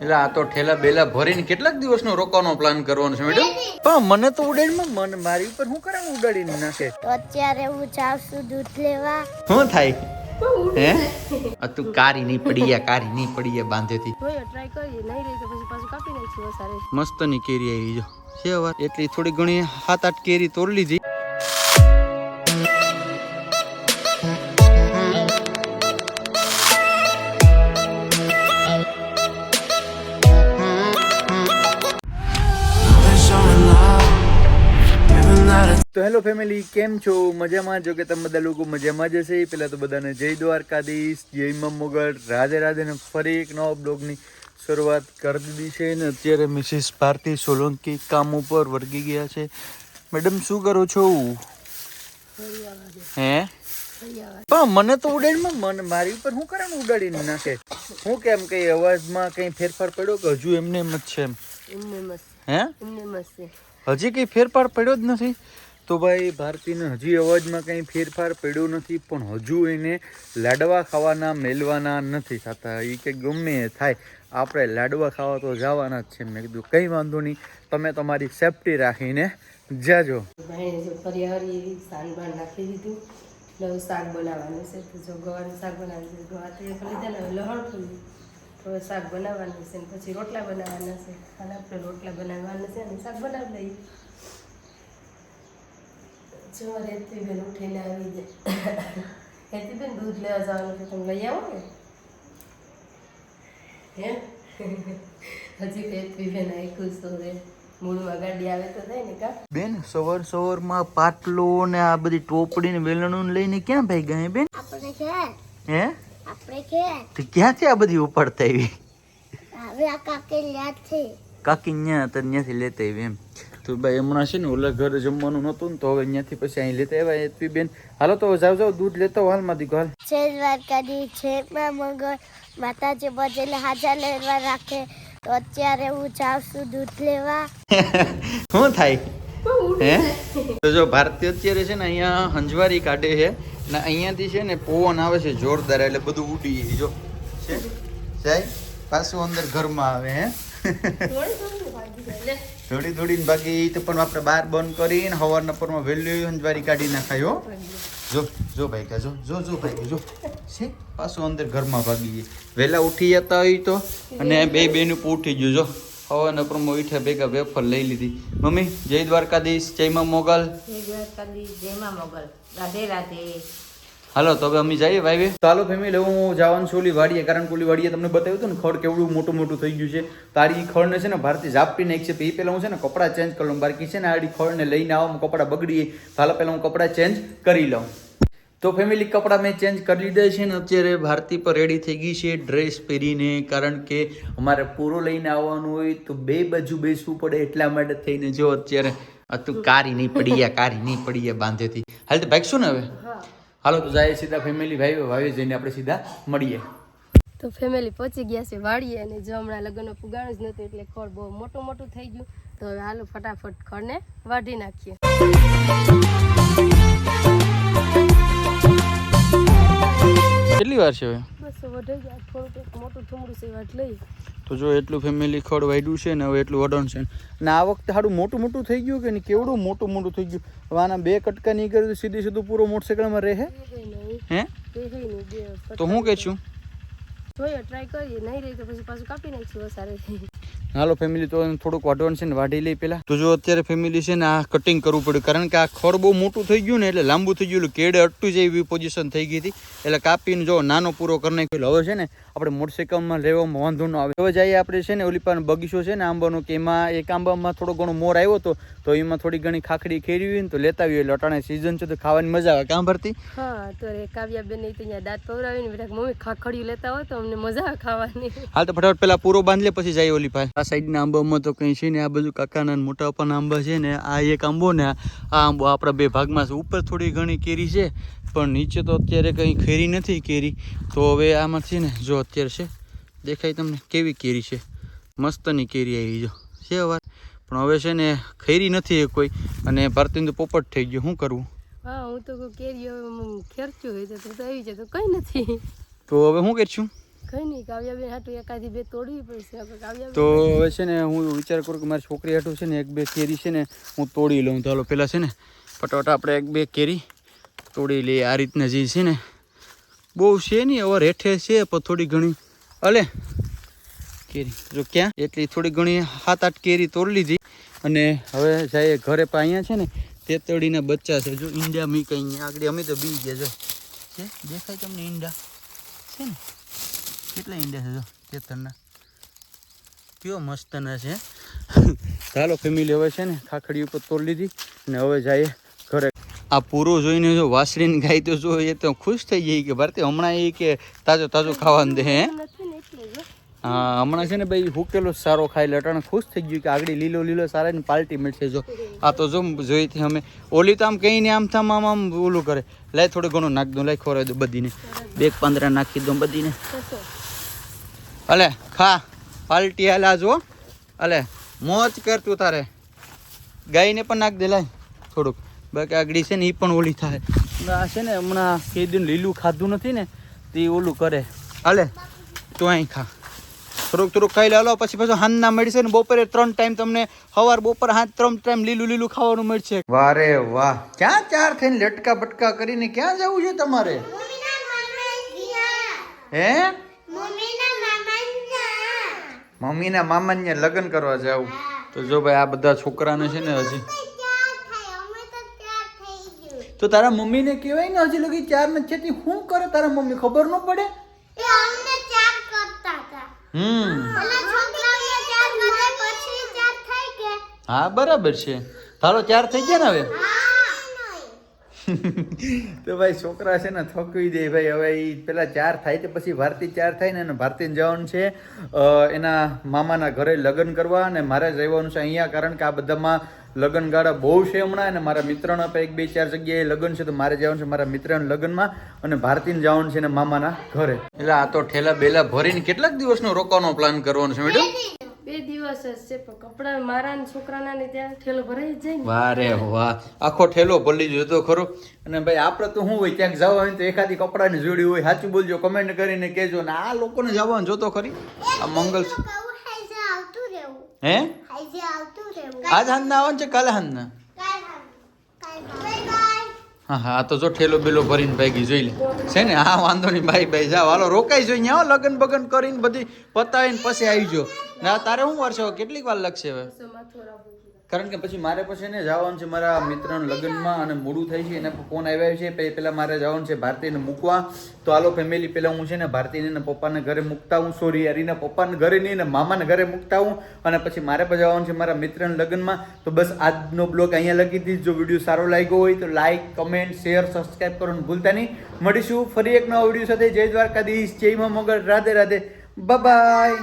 એટલે આ તો ઠેલા બેલા ભરીને કેટલાક દિવસનો રોકવાનો પ્લાન કરવાનો છે મેડમ પણ મને તો ઉડાડીમાં મન મારી ઉપર હું કરે ઉડાડીને નાખે? તો અત્યારે હું જાઉં છું દૂધ લેવા. શું થાય? હે? આ તું કારી નહીં પડી યા કારી નહીં પડી યા બાંધેથી. ટ્રાય કરી નહીં રહી તો પછી પાછું કાપી નાખીશું વસારે મસ્તની કેરી આવી જો. છે વાત. એટલી થોડી ઘણી સાત આઠ કેરી તોડી લીધી. તો હેલો ફેમિલી કેમ છો? મજામાં? જો કે તમે બધા લોકો મજામાં જ હશે. પહેલાં તો બધાને જય દ્વારકાધીશ જય મા મોગલ રાધે રાધેને ફરી એક નવા બ્લોગની શરૂઆત કરી દીધી છે ને અત્યારે મિસિસ ભારતી સોલંકી કામ ઉપર વર્ગી ગયા છે. મેડમ શું કરો છો? હે? પણ મને તો ઉડાડીમાં મને મારી ઉપર શું કરે ને ઉડાડીને નાખે? હું કેમ કઈ અવાજમાં કઈ ફેરફાર પડ્યો કે હજુ એમને એમ જ છે એમ? હે? હજી કંઈ ફેરફાર પડ્યો જ નથી? તો ભાઈ, ભારતીને હજી અવાજમાં કંઈ ફેરફાર પડ્યો નથી, પણ હજુ એને લાડવા ખાવાના મેલવાના નથી થતા. એ કે ગમે એ થાય, આપણે લાડવા ખાવા તો જવાના જ છે. મેં કીધું, કંઈ વાંધો નહીં, તમે તમારી સેફટી રાખીને જાજો. શાક બનાવવાનું છે. પછી રોટલા બનાવવાના છે. રોટલા બનાવવાના છે અને શાક બનાવી લઈએ. જો રેતી બેન ઉઠીને આવી જાય. રેતી બેન દૂધ લેવા જવાનું છે તમે લઈ આવો ને? હે? હજી રેતી બેન આખું સોરે મૂળમાં ગાડી આવે તો થાય ને કા? બેન સવાર સવારમાં પાટલો ને આ બધી ટોપડી ને વેલણું લઈને ક્યાં ભાઈ ગયા બેન? આપણે કે હે? આપણે કે તો ક્યાંથી આ બધી ઉપાડતા આવી હવે આ કાકે ન્યા તો ત્યાંથી લેતા આવી એમ. તો ભાઈ હમણાં છે ને ઓલા ઘરે જમવાનું નહોતું ને તો હવે અહીંયાથી પછી અહીં લેતા આવ્યા એતવી બેન. હાલો તો જાવ જાવ દૂધ લેતો હાલમાં દીકો હાલ. છે દ્વારકાધી છે માં મગર માતાજી બજેલે હાજર લેવા રાખે. તો અત્યારે હું જાઉં છું દૂધ લેવા. શું થાય? હે? તો જો ભારતીય અત્યારે છે ને અહીંયા હંજવારી કાઢે છે ને અહીંયાથી છે ને પવન આવે છે જોરદાર એટલે બધું ઉડી જાય જો. છે? જાય? પાછું અંદર ઘરમાં આવે હે? થોડી થોડી બાકી તો પણ આપણે બહાર બંધ કરીને સવારના પરમાં વહેલી અંજવારી કાઢી નાખાયો જો જો ભાઈ કા, જો જો જો ભાઈ જો. છે? પાછું અંદર ઘરમાં ભાગી ગઈ વહેલા ઉઠી જતા હોય તો. અને બે બેનું પણ ઉઠી ગયું, જો. હવાના પરમાં ઉઠ્યા ભેગા વેફર લઈ લીધી. મમ્મી, જય દ્વારકાધીશ જયમાં મોગલ. જય દ્વારકાધીશ જયમાં મોગલ. રાધે રાધે. હાલો, તો હવે અમે જઈએ ભાઈ તો હાલો ફેમિલી હું જવાનું છું ઓલી વાડીએ, કારણ કે ઓલી વાડીએ તમને બતાવ્યું હતું ને, ખડ કેવડું મોટું મોટું થઈ ગયું છે. તારી ખડને છે ને ભારતી ઝાપટી નાખી છે, તો એ પહેલાં હું છે ને, કપડાં ચેન્જ કરી લઉં. બાકી છે ને આડી ખડને લઈને આવો કપડાં બગડીએ હાલો પહેલાં હું કપડાં ચેન્જ કરી લઉં. તો ફેમિલી કપડાં મેં ચેન્જ કરી લીધા છે ને, અત્યારે ભારતી પર રેડી થઈ ગઈ છે ડ્રેસ પહેરીને, કારણ કે અમારે પૂરો લઈને આવવાનું હોય, તો બે બાજુ બેસવું પડે એટલા માટે થઈને જો અત્યારે તું કારી નહીં પડી ગયા કારી નહીં પડી ગયા બાંધેથી. હાલ તો ભાગશું ને હવે? હાલો તો જાય સીધા ફેમિલી ભાઈ ભાઈ જઈને આપણે સીધા મળીએ. તો ફેમિલી પહોંચી ગયા છે વાળીએ અને જો હમણાં લગ્નનો પુગાણું જ નહોતું એટલે ખોળ બહુ મોટું મોટું થઈ ગયું. તો હવે હાલો ફટાફટ ખોળને વાઢી નાખીએ. કેટલી વાર છે હવે? બસ વઢાઈ ગયા થોડુંક મોટું થુમડું છે વાટ લઈ તો જો એટલું ફેમિલી ખડ વાઢ્યું છે ને હવે એટલું વડણ છે. ને આ વખતે સારું મોટું મોટું થઈ ગયું કે નહીં? કેવડું મોટું મોટું થઈ ગયું? હવે આના બે કટકા નહીં કર્યું તો સીધી સીધું પૂરો મોટરસાઇકલમાં રહે? હે? તો હું કે છું? જોઈએ ટ્રાય કરીએ. નહીં રહી તો પછી પાછું કાપી નાખીશું વસારે. હાલો ફેમિલી તો થોડુંક વાઢવાનું છે ને વાઢી લઈ પેલા તો જો અત્યારે ફેમિલી છે ને આ કટિંગ કરવું પડ્યું. કારણ કે આ ખડ બહુ મોટું થઈ ગયું ને એટલે લાંબુ થઈ ગયું. કેડ અટતું જાય એવી પોઝિશન થઈ ગઈ હતી. એટલે કાપીને જો નાનો પૂરો કરી નાખ્યો. હવે છે ને આપણે મોટરસાઇકલમાં લેવામાં વાંધો ન આવે. હવે જઈએ આપણે છે ને ઓલી પણ બગીચો છે ને આંબાનો કે એમાં એક આંબામાં થોડો ઘણો મોર આવ્યો હતો તો એમાં થોડી ઘણી ખાખડી ખેરી હોય ને તો લેતા આવીએ. એટલે અટાણે સિઝન છે તો ખાવાની મજા આવે. કામ ભરતી? હા તો કાવ્યા બેન અહીંયા દાંત પવરાવીને મમ્મી ખાખડિયું લેતા હોય તો અમને મજા ખાવાની. હાલ તો ફટાફટ પેલા પૂરો બાંધી લે પછી જાય ઓલી પાસે આ સાઈડના આંબામાં તો કંઈ છે ને આ બધું કાકાના મોટા પણ આંબા છે ને આ એક આંબો ને આ આંબો આપણા બે ભાગમાં છે. ઉપર થોડી ઘણી કેરી છે પણ નીચે તો અત્યારે કંઈ ખેરી નથી કેરી. તો હવે આમાં છે ને જો અત્યારે છે દેખાય તમને કેવી કેરી છે. મસ્તની કેરી આવી જો છે અવાર પણ હવે છે ને ખેરી નથી કોઈ. અને ભારતીય તો પોપટ થઈ ગયો શું કરવું? હા હું તો કેરી ખેરચું હોય તો આવી જાય તો કઈ નથી. તો હવે શું કરીશું? તો હવે છે ને હું વિચાર કરું કે મારી છોકરી હાટું છે ને એક બે કેરી છે ને હું તોડી લઉં. હાલો પહેલાં છે ને ફટાફટ આપણે એક બે કેરી તોડી લઈએ. આ રીતના જે છે ને બહુ છે નહીં હવે રેઠે છે, પણ થોડી ઘણી. અલે કેરી, જો ક્યાં? એટલી થોડી ઘણી સાત આઠ કેરી તોડી લીધી. અને હવે જાય ઘરે પણ અહીંયા છે ને તેતડીના બચ્ચા છે. જો ઈંડા મી કંઈ આગળ, અમે તો બી ગયા. છે? દેખાય તમને ઈંડા? છે ને? કેટલા ઈંડા છે જો તેતરના કેવો મસ્તના છે. ચાલો ફેમિલી હવે છે ને ખાખડી ઉપર તોડી લીધી ને હવે જઈએ ઘરે. આ પૂરો જોઈને જો વાસળીને ગાય તો જો એ તો ખુશ થઈ ગઈ કે ભારતી હમણાં એ કે તાજો તાજો ખાવાનું દે હે? હા હમણાં છે ને ભાઈ હુકેલો સારો ખાઈ લે અટાણે ખુશ થઈ ગયું કે આગળ લીલો લીલો સારા ને પાલટી મળશે જો. આ તો જો જોઈથી અમે. ઓલી તો આમ કહીને આમ થામ આમ આમ ઓલું કરે. લાય થોડું ઘણું નાખ દઉં લાય ખોરાવી દઉં બધીને. બે પાંદરા નાખી દઉં બધીને. અલે ખા પાલટી હાલા જો અલે મોજ કર તું તારે. ગાયને પણ નાખ દે લાય થોડુંક. બાકી આગળી છે ને એ પણ ઓલી થાય. આ છે ને હમણાં કે દિન લીલું ખાધું નથી ને તે ઓલું કરે. હાલે તું અહીં ખા. થોડુંક થોડુંક ખાઈ લે હાલો પછી પાછું હાંજના મળશે ને બપોરે ત્રણ ટાઈમ તમને સવાર બપોર હાથ ત્રણ ટાઈમ લીલું લીલું ખાવાનું મળશે. વારે વાહ. ક્યાં ચાર થઈને લટકા બટકા કરીને ક્યાં જવું છે તમારે? હે મમ્મીના મામા ગયા મમ્મીના મામાને લગ્ન કરવા જાવ. તો જો ભાઈ આ બધા છોકરાને છે ને હજી. તો તારા મમ્મીને કહેવાય ને હજી લગી ચાર નથી થતી શું કરે તારા મમ્મી? ખબર ન પડે? હમ. હા બરાબર છે. તારો ચાર થઈ ગયા ને હવે? તો ભાઈ છોકરા છે ને થકવી દે ભાઈ. હવે એ પેલા ચાર થાય તે પછી ભારતી ચાર થાય ને એને ભારતીને જવાનું છે. એના મામાના ઘરે લગ્ન કરવા અને મારે જ રહેવાનું છે અહીંયા, કારણ કે આ બધામાં લગ્ન ગાળા બહુ છે હમણાં, અને મારા મિત્રોના પણ એક બે ચાર જગ્યાએ લગ્ન છે, તો મારે જવાનું છે મારા મિત્રના લગ્નમાં અને ભારતીને જવાનું છે ને મામાના ઘરે. એટલે આ તો ઠેલા બેલા ભરીને કેટલાક દિવસનો રોકાવાનો પ્લાન કરવાનો છે, મેડમ? બે દિવસ જ છે પણ કપડા મારા ને છોકરાના ને ત્યાં ઠેલો ભરાઈ જ જાય વારે વાહ. આખો ઠેલો ભલી જોતો ખરો. અને ભાઈ આપણે તો શું હોય ક્યાંક જવા હોય તો એકાદી કપડાની જોડી હોય સાચું બોલજો કમેન્ટ કરીને કહેજો. ને આ લોકોને જવાનું જોતો ખરી. આ મંગલ હે? આજ આવતું રહેવું. આજ હાંજના આવવાનું છે કાલે હાંજના? કાલ કાલ બાય બાય હા હા તો જો ઠેલો બેલો ભરીને ભાગી જોઈ લે. છે ને? હા, વાંધો નહીં, ભાઈ ભાઈ, જાઓ. હાલો, રોકાઈ જોઈ આવો લગન બગન કરીને બધી પતાવીને પછી આવી જો ના તારે શું વાર કેટલીક વાર લખશે હવે? કારણ કે પછી મારે પછી ને જવાનું છે મારા મિત્રના લગ્નમાં અને મોડું થાય છે, એને ફોન આવ્યા છે પછી પેલા મારે જવાનું છે ભારતીને મૂકવા. તો આલો ફેમિલી પેલા હું છે ને ભારતીને પપ્પાને ઘરે મૂકતા હું. સોરી હરીના પપ્પાને ઘરે નહીં ને મામાને ઘરે મૂકતા હું. અને પછી મારે પણ જવાનું છે મારા મિત્રના લગ્નમાં. તો બસ આજનો બ્લોગ અહીંયા લખી દીધી જો વીડિયો સારો લાગ્યો હોય તો લાઈક કમેન્ટ શેર સબસ્ક્રાઈબ કરવાનું ભૂલતા નહીં. મળીશું ફરી એક નવા વીડિયો સાથે. જય દ્વારકાધીશ. જય મા મગર રાધે રાધે. બાય